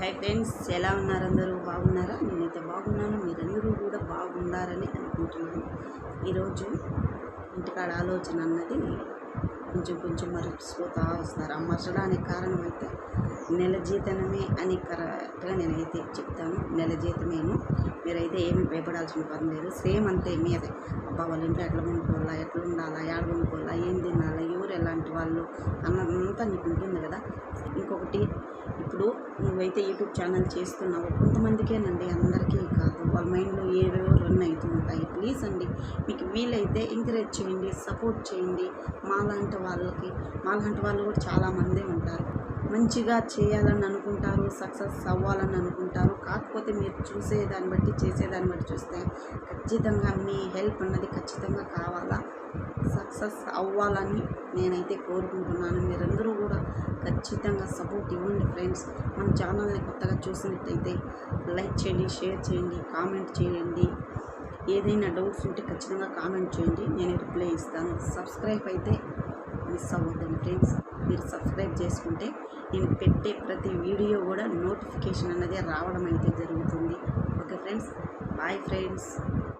Hi friends ఎలా ఉన్నారు అందరూ? బాగున్నారా? నేనైతే బాగున్నాను. మీరందరూ కూడా బాగున్నారని అనుకుంటున్నాను. ఈరోజు ఇంటికాడ ఆలోచన అన్నది కొంచెం కొంచెం మర్చిపోతా వస్తారు. ఆ మరచడానికి కారణం అయితే నెల జీతనమే అని కరెక్ట్గా నేనైతే చెప్తాను. నెల జీతమేను. మీరైతే ఏమి భయపడాల్సిన పని లేదు. సేమ్ అంతే మీదే అబ్బా వాళ్ళ ఇంట్లో ఎట్లా కొనుక్కోవాలా ఎట్లా ఉండాలా? ఏడ కొనుక్కోవాలా ఏం తినాలా? ఎవరు ఎలాంటి వాళ్ళు? అన్నంతా నీకు ఉంటుంది కదా. ఇంకొకటి ఇప్పుడు నువ్వైతే యూట్యూబ్ ఛానల్ చేస్తున్నావు. కొంతమందికేనండి అందరికీ కాదు. వాళ్ళ మైండ్లో ఏవేవో రన్ అవుతూ ఉంటాయి. ప్లీజ్ అండి మీకు వీలైతే ఎంకరేజ్ చేయండి సపోర్ట్ చేయండి. మాలాంటి వాళ్ళకి మాలాంటి వాళ్ళు కూడా చాలామంది ఉంటారు. మంచిగా చేయాలని అనుకుంటారు సక్సెస్ అవ్వాలని అనుకుంటారు. కాకపోతే మీరు చూసేదాన్ని బట్టి చేసేదాన్ని బట్టి చూస్తే ఖచ్చితంగా మీ హెల్ప్ అన్నది ఖచ్చితంగా కావాలా? సక్సెస్ అవ్వాలని నేనైతే కోరుకుంటున్నాను. మీరందరూ కూడా ఖచ్చితంగా సపోర్ట్ ఇవ్వండి ఫ్రెండ్స్ మన ఛానల్ని కొత్తగా చూసినట్టయితే లైక్ చేయండి షేర్ చేయండి కామెంట్ చేయండి. ఏదైనా డౌట్స్ ఉంటే ఖచ్చితంగా కామెంట్ చేయండి. నేను రిప్లై ఇస్తాను. సబ్స్క్రైబ్ అయితే మిస్ అవ్వద్దండి ఫ్రెండ్స్ మీరు సబ్స్క్రైబ్ చేసుకుంటే నేను పెట్టే ప్రతి వీడియో కూడా నోటిఫికేషన్ అనేది రావడం అయితే జరుగుతుంది. Okay friends bye friends